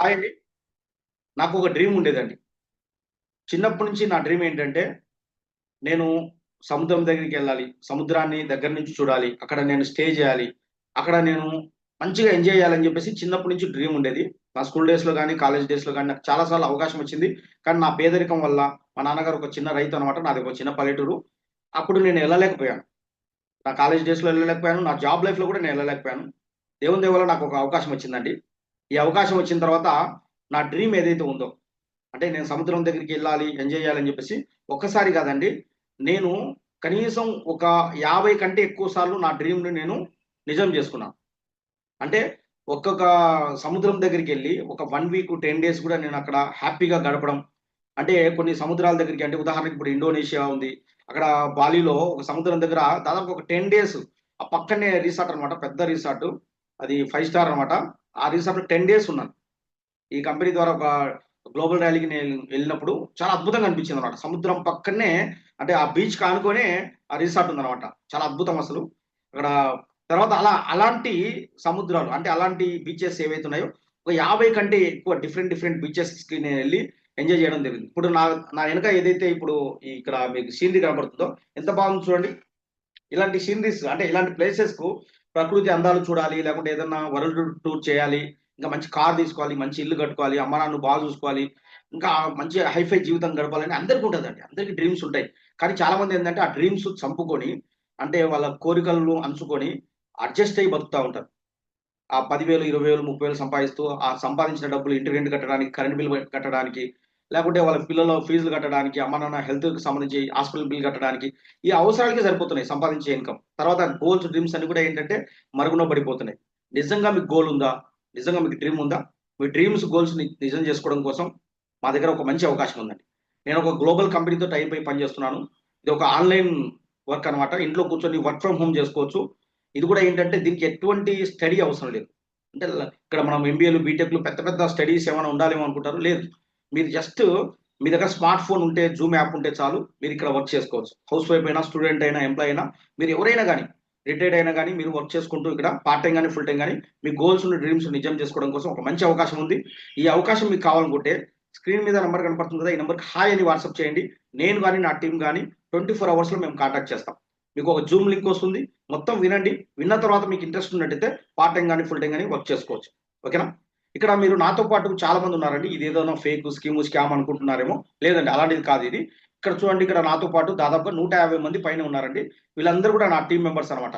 Hi అండి నాకు ఒక డ్రీమ్ ఉండేదండి. చిన్నప్పటి నుంచి నా డ్రీమ్ ఏంటంటే నేను సముద్రం దగ్గరికి వెళ్ళాలి సముద్రాన్ని దగ్గర నుంచి చూడాలి అక్కడ నేను స్టే చేయాలి అక్కడ నేను మంచిగా ఎంజాయ్ చేయాలని చెప్పేసి చిన్నప్పటి నుంచి డ్రీమ్ ఉండేది. నా స్కూల్ డేస్లో కానీ కాలేజ్ డేస్లో కానీ నాకు చాలాసార్లు అవకాశం వచ్చింది. కానీ నా పేదరికం వల్ల మా నాన్నగారు ఒక చిన్న రైతు అనమాట నాది ఒక చిన్న పల్లెటూరు. అప్పుడు నేను వెళ్ళలేకపోయాను. నా కాలేజ్ డేస్లో వెళ్ళలేకపోయాను నా జాబ్ లైఫ్లో కూడా నేను వెళ్ళలేకపోయాను. దేవుని దేవుల నాకు ఒక అవకాశం వచ్చిందండి. ఈ అవకాశం వచ్చిన తర్వాత నా డ్రీమ్ ఏదైతే ఉందో అంటే నేను సముద్రం దగ్గరికి వెళ్ళాలి ఎంజాయ్ చేయాలని చెప్పేసి ఒక్కసారి కాదండి నేను కనీసం ఒక యాభై కంటే ఎక్కువ సార్లు నా డ్రీమ్ని నేను నిజం చేసుకున్నాను. అంటే ఒక్కొక్క సముద్రం దగ్గరికి వెళ్ళి ఒక వన్ వీక్ టెన్ డేస్ కూడా నేను అక్కడ హ్యాపీగా గడపడం. అంటే కొన్ని సముద్రాల దగ్గరికి అంటే ఉదాహరణకి ఇప్పుడు ఇండోనేషియా ఉంది. అక్కడ బాలీలో ఒక సముద్రం దగ్గర దాదాపు ఒక టెన్ డేస్ ఆ పక్కనే రిసార్ట్ అనమాట పెద్ద రిసార్ట్. అది ఫైవ్ స్టార్ అనమాట ఆ రిసార్ట్ టెన్ డేస్ ఉన్నాను. ఈ కంపెనీ ద్వారా ఒక గ్లోబల్ ర్యాలీకి నేను వెళ్ళినప్పుడు చాలా అద్భుతంగా అనిపించింది అనమాట సముద్రం పక్కనే అంటే ఆ బీచ్ కానుకొనే ఆ రిసార్ట్ ఉందన్నమాట. చాలా అద్భుతం అసలు. అక్కడ తర్వాత అలా అలాంటి సముద్రాలు అంటే అలాంటి బీచెస్ ఏవైతే ఉన్నాయో ఒక యాభై కంటే ఎక్కువ డిఫరెంట్ డిఫరెంట్ బీచెస్కి నేను వెళ్ళి ఎంజాయ్ చేయడం జరిగింది. ఇప్పుడు నా నా వెనక ఏదైతే ఇప్పుడు ఇక్కడ మీకు సీనరీ కనబడుతుందో ఎంత బాగుంది చూడండి. ఇలాంటి సీనరీస్ అంటే ఇలాంటి ప్లేసెస్కు ప్రకృతి అందాలు చూడాలి లేకుంటే ఏదన్నా వరల్డ్ టూర్ చేయాలి ఇంకా మంచి కార్ తీసుకోవాలి మంచి ఇల్లు కట్టుకోవాలి అమ్మ నాన్న బాగా చూసుకోవాలి ఇంకా మంచి హైఫై జీవితం గడపాలని అందరికీ ఉంటుందండి. అందరికీ డ్రీమ్స్ ఉంటాయి. కానీ చాలా మంది ఏంటంటే ఆ డ్రీమ్స్ చంపుకొని అంటే వాళ్ళ కోరికలను అంచుకొని అడ్జస్ట్ అయ్యి బతుకుతూ ఉంటారు. ఆ పదివేలు ఇరవై వేలు ముప్పై వేలు సంపాదిస్తూ ఆ సంపాదించిన డబ్బులు ఇంటి రెంట్ కట్టడానికి కరెంట్ బిల్ కట్టడానికి లేకుంటే వాళ్ళ పిల్లల ఫీజులు కట్టడానికి అమ్మ నాన్న హెల్త్కి సంబంధించి హాస్పిటల్ బిల్ కట్టడానికి ఈ అవసరాలకే సరిపోతున్నాయి సంపాదించే ఇన్కమ్ తర్వాత గోల్స్ డ్రీమ్స్ అన్ని కూడా ఏంటంటే మరుగున పడిపోతున్నాయి. నిజంగా మీకు గోల్ ఉందా? నిజంగా మీకు డ్రీమ్ ఉందా? మీ డ్రీమ్స్ గోల్స్ నిజం చేసుకోవడం కోసం మా దగ్గర ఒక మంచి అవకాశం ఉందండి. నేను ఒక గ్లోబల్ కంపెనీతో టైప్ అయి పనిచేస్తున్నాను. ఇది ఒక ఆన్లైన్ వర్క్ అనమాట ఇంట్లో కూర్చొని వర్క్ ఫ్రమ్ హోమ్ చేసుకోవచ్చు. ఇది కూడా ఏంటంటే దీనికి ఎటువంటి స్టడీ అవసరం లేదు. అంటే ఇక్కడ మనం ఎంబీఏలు బీటెక్లు పెద్ద పెద్ద స్టడీస్ ఏమైనా ఉండాలేమో అనుకుంటారు? లేదు. మీరు జస్ట్ మీ దగ్గర స్మార్ట్ ఫోన్ ఉంటే జూమ్ యాప్ ఉంటే చాలు మీరు ఇక్కడ వర్క్ చేసుకోవచ్చు. హౌస్ వైఫ్ అయినా స్టూడెంట్ అయినా ఎంప్లాయ్ అయినా మీరు ఎవరైనా కానీ రిటైర్డ్ అయినా కానీ మీరు వర్క్ చేసుకుంటూ ఇక్కడ పార్ట్ టైం కానీ ఫుల్ టైం కానీ మీ గోల్స్ డ్రీమ్స్ నిజం చేసుకోవడం కోసం ఒక మంచి అవకాశం ఉంది. ఈ అవకాశం మీకు కావాలనుకుంటే స్క్రీన్ మీద నెంబర్ కనపడుతుంది కదా ఈ నెంబర్కి హాయ్ అని వాట్సాప్ చేయండి. నేను కానీ నా టీం కానీ ట్వంటీ ఫోర్ అవర్స్లో మేము కాంటాక్ట్ చేస్తాం. మీకు ఒక జూమ్ లింక్ వస్తుంది. మొత్తం వినండి. విన్న తర్వాత మీకు ఇంట్రెస్ట్ ఉన్నట్టయితే పార్ట్ టైం కానీ ఫుల్ టైం కానీ వర్క్ చేసుకోవచ్చు. ఓకేనా ఇక్కడ మీరు నాతో పాటు చాలా మంది ఉన్నారండి. ఇది ఏదైనా ఫేక్ స్కీమ్ స్కామ్ అనుకుంటున్నారేమో? లేదండి అలాంటిది కాదు ఇది. ఇక్కడ చూడండి ఇక్కడ నాతో పాటు దాదాపుగా నూట యాభై మంది పైన ఉన్నారండి. వీళ్ళందరూ కూడా నా టీం మెంబర్స్ అనమాట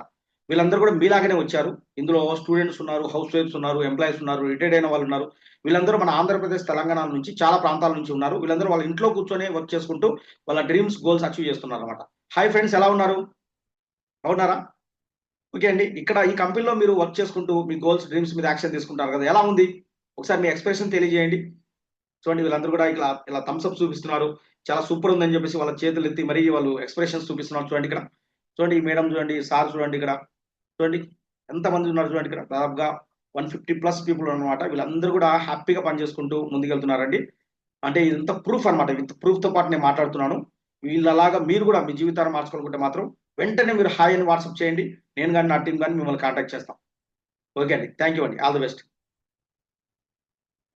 వీళ్ళందరూ కూడా మీలాగానే వచ్చారు. ఇందులో స్టూడెంట్స్ ఉన్నారు హౌస్ వైఫ్స్ ఉన్నారు ఎంప్లాయీస్ ఉన్నారు రిటైర్డ్ అయిన వాళ్ళు ఉన్నారు. వీళ్ళందరూ మన ఆంధ్రప్రదేశ్ తెలంగాణ నుంచి చాలా ప్రాంతాల నుంచి ఉన్నారు. వీళ్ళందరూ వాళ్ళ ఇంట్లో కూర్చొని వర్క్ చేసుకుంటూ వాళ్ళ డ్రీమ్స్ గోల్స్ అచీవ్ చేస్తున్నారు అనమాట హాయ్ ఫ్రెండ్స్ ఎలా ఉన్నారు? అవునారా ఓకే అండి. ఇక్కడ ఈ కంపెనీలో మీరు వర్క్ చేసుకుంటూ మీ గోల్స్ డ్రీమ్స్ మీద యాక్షన్ తీసుకుంటారు కదా. ఎలా ఉంది? ఒకసారి మీ ఎక్స్ప్రెషన్ తెలియజేయండి. చూడండి వీళ్ళందరూ కూడా ఇలా ఇలా థమ్స్అప్ చూపిస్తున్నారు. చాలా సూపర్ ఉందని చెప్పేసి వాళ్ళ చేతులు ఎత్తి మరీ వాళ్ళు ఎక్స్ప్రెషన్స్ చూపిస్తున్నారు చూడండి ఇక్కడ. చూడండి ఈ మేడం చూడండి సార్ చూడండి ఇక్కడ. చూడండి ఎంతమంది ఉన్నారు చూడండి ఇక్కడ. దాదాపుగా వన్ ఫిఫ్టీ ప్లస్ పీపుల్ అనమాట వీళ్ళందరూ కూడా హ్యాపీగా పనిచేసుకుంటూ ముందుకెళ్తున్నారండి. అంటే ఇదంతా ప్రూఫ్ అనమాట విత్ ప్రూఫ్తో పాటు నేను మాట్లాడుతున్నాను. వీళ్ళలాగా మీరు కూడా మీ జీవితాన్ని మార్చుకోవాలనుకుంటే మాత్రం వెంటనే మీరు హాయ్ అని వాట్సాప్ చేయండి. నేను కానీ నా టీం కానీ మిమ్మల్ని కాంటాక్ట్ చేస్తాం. ఓకే అండి. థ్యాంక్ యూ అండి. All the best.